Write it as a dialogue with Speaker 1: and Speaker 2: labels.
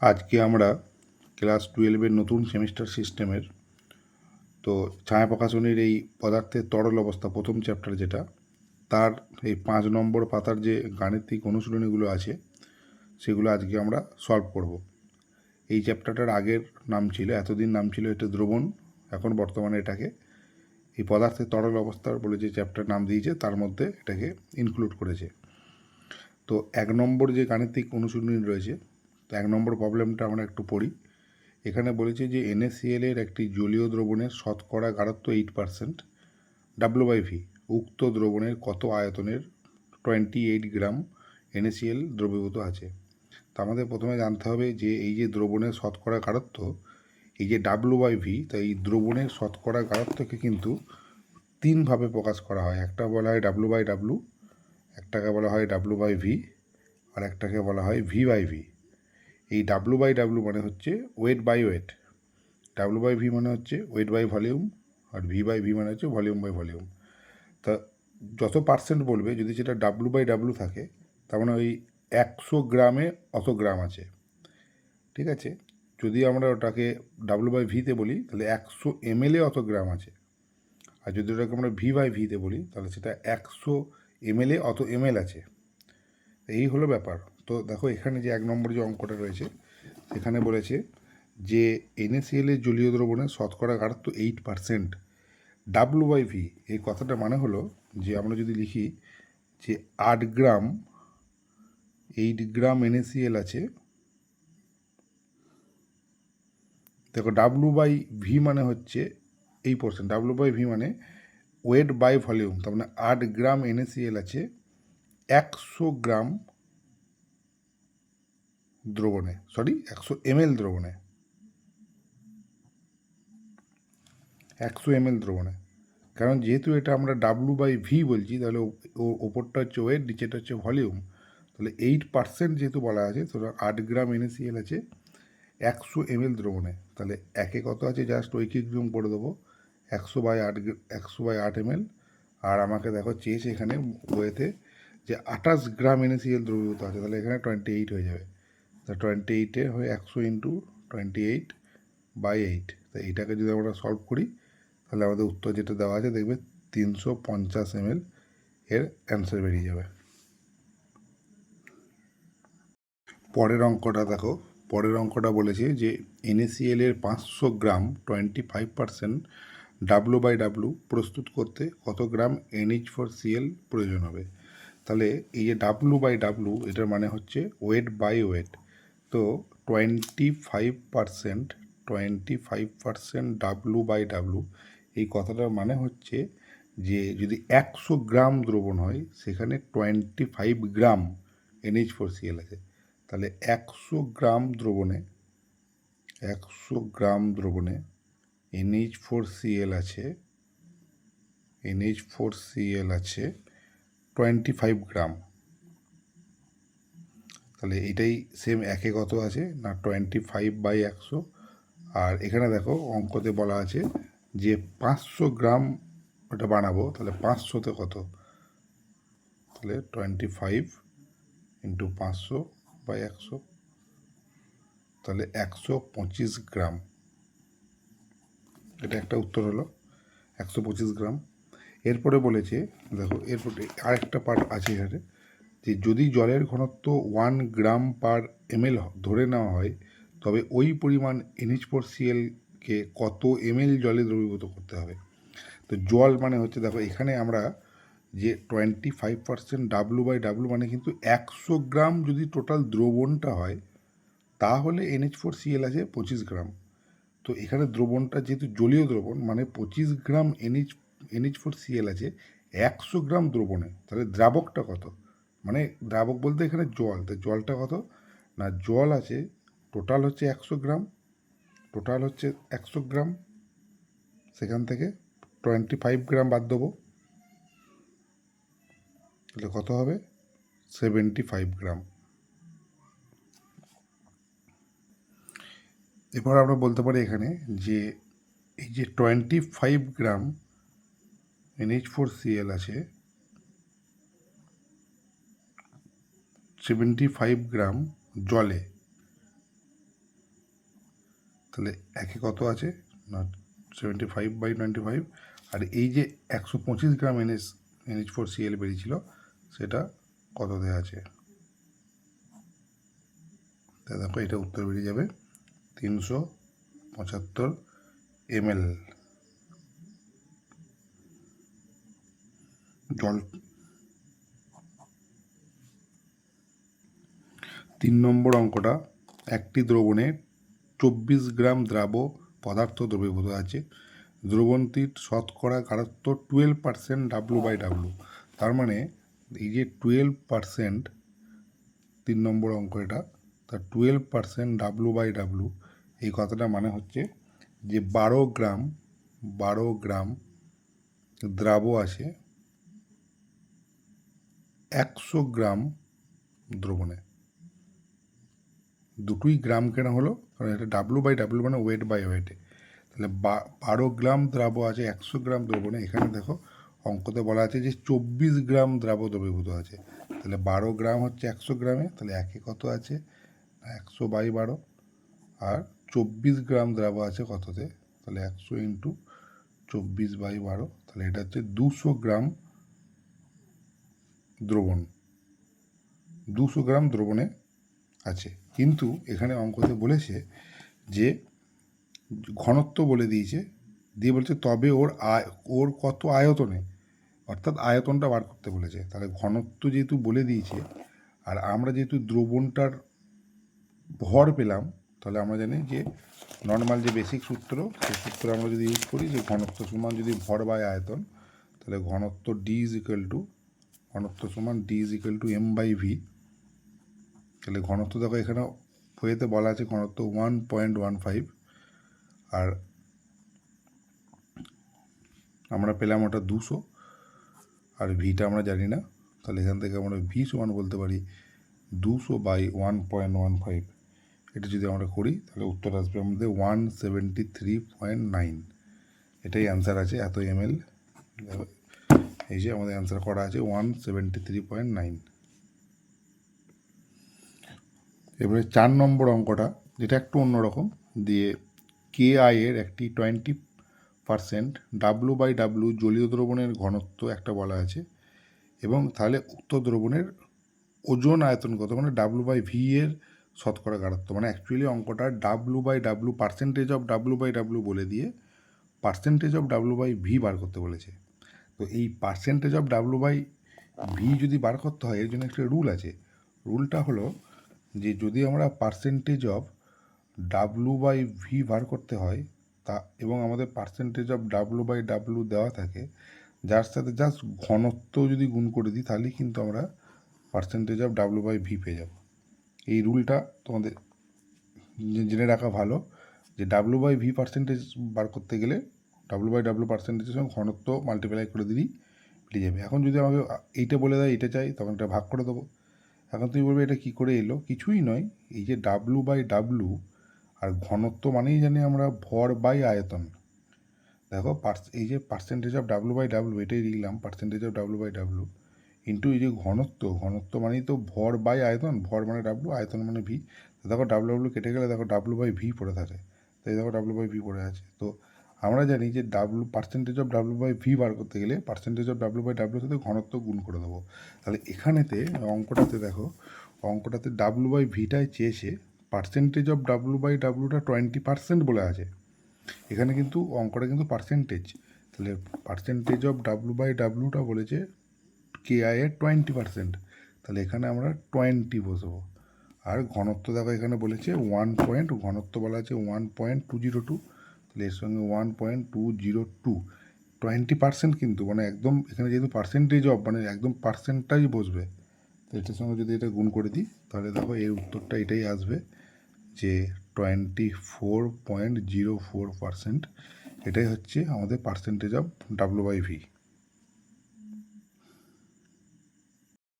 Speaker 1: আজকে আমরা ক্লাস টুয়েলভের নতুন সেমিস্টার সিস্টেমের, তো ছায়া প্রকাশনীর এই পদার্থের তরল অবস্থা, প্রথম চ্যাপ্টার যেটা, তার এই পাঁচ নম্বর পাতার যে গাণিতিক অনুশীলনীগুলো আছে, সেগুলো আজকে আমরা সলভ করব। এই চ্যাপ্টারটার আগের নাম ছিল, এতদিন নাম ছিল এটা দ্রবণ, এখন বর্তমানে এটাকে এই পদার্থের তরল অবস্থার বলে যে চ্যাপ্টার নাম দিয়েছে, তার মধ্যে এটাকে ইনক্লুড করেছে। তো এক নম্বর যে গাণিতিক অনুশীলনী রয়েছে তো এক নম্বর প্রবলেমটা আমরা একটু পড়ি। এখানে বলেছে যে, NaCl এর একটি জলীয় দ্রবণের শতকরা গাঢ়ত্ব eight percent W by V উক্ত দ্রবণের কত আয়তনের? টোয়েন্টি এইট গ্রাম NaCl দ্রবীভূত আছে। তো আমাদের প্রথমে জানতে হবে যে, এই যে দ্রবণের শতকরা গাঢ়ত্ব এই যে ডাব্লু বাই ভি তো এই দ্রবণের শতকরা গাঢ়ত্বকে কিন্তু তিনভাবে প্রকাশ করা হয়। একটা বলা হয় ডাব্লু বাই ডাব্লু একটাকে বলা হয় ডাব্লু বাই ভি আর একটাকে বলা হয় ভি বাই ভি এই ডাব্লু বাই ডাব্লু মানে হচ্ছে weight by weight W by V মানে হচ্ছে ওয়েট বাই ভলিউম আর ভি বাই ভি মানে হচ্ছে ভলিউম বাই ভলিউম তা যত পার্সেন্ট বলবে, যদি সেটা ডাব্লু বাই ডাব্লু থাকে, তার মানে ওই একশো গ্রামে অত গ্রাম আছে। ঠিক আছে? যদি আমরা ওটাকে ডাব্লু বাই ভিতে বলি, তাহলে একশো এম এমএলএ অত গ্রাম আছে। আর যদি ওটাকে আমরা ভি বাই ভিতে বলি, তাহলে সেটা একশো এম এমএলএ অত এম এল আছে। এই হলো ব্যাপার। তো দেখো, এখানে যে এক নম্বর যে অঙ্কটা রয়েছে, সেখানে বলেছে যে এনএসিএল এর জলীয় দ্রবণের শতকরা গাঢ়ত্ব eight percent W by V এই কথাটা মানে হলো যে আমরা যদি লিখি যে আট গ্রাম এইট গ্রাম এনএসিএল আছে, দেখো ডাব্লু বাই ভি মানে হচ্ছে এই পার্সেন্ট ডাব্লু বাই ভি মানে ওয়েট বাই ভলিউম তার মানে আট গ্রাম এনএসিএল আছে, একশো গ্রাম দ্রবণে সরি একশো এমএল দ্রবণে। একশো এমএল দ্রবণে। কারণ যেহেতু এটা আমরা ডাব্লু বাই ভি বলছি, তাহলে ওপরটা হচ্ছে ওয়েট নিচেটা হচ্ছে ভলিউম তাহলে এইট পার্সেন্ট যেহেতু বলা আছে সুতরাং আট গ্রাম এনএসিএল আছে, একশো এমএল দ্রবণে। তাহলে একে কত আছে? জাস্ট ঐকিক নিয়ম করে দেবো। একশো বাই আট একশো বাই আট এমএল। আর আমাকে দেখো চেয়েছে এখানে ওয়েতে যে আঠাশ গ্রাম এনএসিএল দ্রবীভূত আছে, তাহলে এখানে টোয়েন্টি এইট হয়ে যাবে। তা টোয়েন্টি এইটে হয়ে একশো into twenty eight by eight তা এইটাকে যদি আমরা সলভ করি, তাহলে আমাদের উত্তর যেটা দেওয়া আছে, দেখবে তিনশো পঞ্চাশ এমএল এর অ্যান্সার বেরিয়ে যাবে। পরের অঙ্কটা দেখো। পরের অঙ্কটা বলেছে যে এনএসিএল পাঁচশো gram twenty five percent W by W প্রস্তুত করতে কত গ্রাম এনএইচ ফোর সিএল প্রয়োজন হবে। তাহলে এই যে ডাব্লু বাই ডাব্লু এটার মানে হচ্ছে ওয়েট বাই ওয়েট তো twenty five percent twenty five percent W by W এই কথাটার মানে হচ্ছে যে যদি একশো গ্রাম দ্রবণ হয়, সেখানে twenty five gram NH four CL আছে। তাহলে একশো গ্রাম দ্রবণে, একশো গ্রাম দ্রবণে এনএইচ ফোর সিএল আছে এনএইচ ফোর সিএল আছে টোয়েন্টি ফাইভ গ্রাম। তাহলে এটাই সেম একে কত আছে? না টোয়েন্টি ফাইভ বাই একশো। আর এখানে দেখো, অঙ্কতে বলা আছে যে পাঁচশো গ্রাম ওটা বানাবো, তাহলে পাঁচশোতে কত? তাহলে টোয়েন্টি ফাইভ ইন্টু পাঁচশো বাই একশো। তাহলে একশো পঁচিশ গ্রাম। এটা একটা উত্তর হলো, একশো পঁচিশ গ্রাম। এরপরে বলেছে, দেখো, এরপরে আরেকটা পার্ট আছে এখানে। যে যদি জলের ঘনত্ব ওয়ান গ্রাম পার এমএল ধরে নেওয়া হয়, তবে ওই পরিমাণ এনএইচ ফোর সিএলকে কত এমএল জলে দ্রবীভূত করতে হবে? তো জল মানে হচ্ছে, দেখো এখানে আমরা যে twenty five percent W by W মানে কিন্তু একশো গ্রাম যদি টোটাল দ্রবণটা হয়, তাহলে এনএইচ ফোর সিএল আছে পঁচিশ গ্রাম। তো এখানে দ্রবণটা যেহেতু জলীয় দ্রবণ মানে পঁচিশ gram NH NH four CL আছে, একশো গ্রাম দ্রবণে, তাহলে দ্রাবকটা কত? মানে দ্রাবক বলতে এখানে জল, তো জলটা কত? না, জল আছে টোটাল হচ্ছে একশো গ্রাম টোটাল হচ্ছে একশো গ্রাম, সেখান থেকে টোয়েন্টি ফাইভ গ্রাম বাদ দেবো। তাহলে কত হবে? Seventy five gram. এরপর আমরা বলতে পারি এখানে যে এই যে twenty five gram NH four CL আছে সেভেন্টি ফাইভ গ্রাম জলে। তাহলে একে কত আছে? না seventy five by twenty five আর এই যে একশো পঁচিশ gram NS NH four CL বেরিয়েছিল, সেটা কত দেওয়া আছে? দেখো, এটা উত্তর বেরিয়ে যাবে। তিনশো পঁচাত্তর এমএল জল তিন নম্বর অঙ্কটা, একটি দ্রবণে চব্বিশ গ্রাম দ্রাব পদার্থ দ্রবীভূত আছে। দ্রবণটির শতকরা গাঢ়ত্ব twelve percent W by W তার মানে এই যে টুয়েলভ পার্সেন্ট তিন নম্বর অঙ্ক এটা তার twelve percent W by W এই কথাটা মানে হচ্ছে যে বারো গ্রাম বারো গ্রাম দ্রাব আছে একশো গ্রাম দ্রবণে। দুটোই গ্রাম কেনা হলো, কারণ এটা ডাব্লু বাই ডাব্লু মানে ওয়েট বাই ওয়েটে তাহলে বারো গ্রাম দ্রাব আছে, একশো গ্রাম দ্রব্য দ্রবণে এখানে দেখো, অঙ্কতে বলা আছে যে চব্বিশ গ্রাম দ্রাব দ্রবীভূত আছে। তাহলে বারো গ্রাম হচ্ছে একশো গ্রামে, তাহলে একে কত আছে? একশো বাই বারো। আর চব্বিশ গ্রাম দ্রাব আছে কততে? তাহলে একশো ইন্টু চব্বিশ বাই বারো। তাহলে এটা হচ্ছে দুশো গ্রাম দ্রবণ। দুশো গ্রাম দ্রবণে আছে। কিন্তু এখানে অঙ্কতে বলেছে যে ঘনত্ব বলে দিয়েছে, দিয়ে বলছে তবে ওর আয়, ওর কত আয়তনে? অর্থাৎ আয়তনটা বার করতে বলেছে। তাহলে ঘনত্ব যেহেতু বলে দিয়েছে, আর আমরা যেহেতু দ্রবণটার ভর পেলাম, তাহলে আমরা জানি যে নর্মাল যে বেসিক সূত্র, সেই সূত্র আমরা যদি ইউজ করি যে ঘনত্ব সমান যদি ভর বাই আয়তন, তাহলে ঘনত্ব ডি ইজ ইকুয়াল টু ঘনত্ব সমান D is equal to M by V তাহলে ঘনত্ব দেখো এখানে বইয়েতে বলা আছে ঘনত্ব ওয়ান পয়েন্ট ওয়ান ফাইভ আর আমরা পেলাম ওটা দুশো। আর ভিটা আমরা জানি না। তাহলে এখান থেকে আমরা ভি সমান বলতে পারি দুশো by one point one five এটা যদি আমরা করি, তাহলে উত্তর আসবে আমাদের one seventy three point nine এটাই অ্যান্সার আছে, এত এমএল এই যে আমাদের অ্যান্সার করা আছে one seventy three point nine এবারে চার নম্বর অঙ্কটা, যেটা একটু অন্যরকম, দিয়ে কে আই এর একটি twenty percent W by W জলীয় দ্রবণের ঘনত্ব একটা বলা আছে, এবং তাহলে উক্ত দ্রবণের ওজন আয়তন কত মানে ডাব্লু বাই ভি এর শতকরা গাঢ়ত্ব মানে অ্যাকচুয়ালি অঙ্কটা W by W percentage of W by W বলে দিয়ে percentage of W by V বার করতে বলেছে। তো এই percentage of W by V যদি বার করতে হয়, এর জন্য একটা রুল আছে। রুলটা হলো যে যদি আমরা percentage of W by V বার করতে হয়, তা এবং আমাদের percentage of W by W দেওয়া থাকে, যার সাথে জাস্ট ঘনত্ব যদি গুণ করে দিই, তাহলেই কিন্তু আমরা percentage of W by V পেয়ে যাব। এই রুলটা তোমাদের জেনে রাখা ভালো যে ডাব্লু বাই ভি পার্সেন্টেজ বার করতে গেলে ডাব্লু বাই ডাব্লু পার্সেন্টেজের সঙ্গে ঘনত্ব মাল্টিপ্লাই করে দিলেই পেয়ে যাবে। এখন যদি আমাকে এইটা বলে দেয় এটা চাই, তখন এটা ভাগ করে দেবো। এখন তুমি বলবে এটা কী করে এলো? কিছুই নয়। এই যে ডাব্লু বাই ডাব্লু আর ঘনত্ব মানেই জানি আমরা ভর বাই আয়তন। দেখো, পার্স- এই যে percentage of W by W এটাই লিখলাম percentage of W by W into এই যে ঘনত্ব ঘনত্ব মানেই তো ভর বাই আয়তন, ভর মানে ডাব্লু আয়তন মানে ভি দেখো ডাব্লু ডাব্লু কেটে গেলে দেখো ডাব্লু বাই ভি পড়ে থাকে। তাই দেখো ডাব্লু বাই ভি পড়ে আছে। তো আমরা জানি যে W percentage of W by V বার করতে গেলে পার্সেন্টেজ অফ ডাব্লু বাই ডাব্লুর সাথে ঘনত্ব গুণ করে দেবো। তাহলে এখানেতে, অঙ্কটাতে দেখো, অঙ্কটাতে ডাব্লু বাই ভিটাই চেয়েছে পার্সেন্টেজ অফ ডাব্লু বাই ডাব্লুটা টোয়েন্টি পার্সেন্ট বলে আছে। এখানে কিন্তু অঙ্কটা কিন্তু পার্সেন্টেজ তাহলে পার্সেন্টেজ অফ ডাব্লু বাই ডাব্লুটা বলেছে কে আই এর টোয়েন্টি পার্সেন্ট তাহলে এখানে আমরা টোয়েন্টি বসবো। আর ঘনত্ব দেখো এখানে বলেছে ওয়ান পয়েন্ট ঘনত্ব বলা আছে one point two zero two এর সঙ্গে one point two zero two twenty percent কিন্তু মানে একদম এখানে যেহেতু পার্সেন্টেজ অফ মানে একদম পার্সেন্টটাই বসবে, তো এটার সঙ্গে যদি এটা গুণ করে দিই, তাহলে দেখো এর উত্তরটা এটাই আসবে যে twenty four point zero four percent এটাই হচ্ছে আমাদের percentage of W by V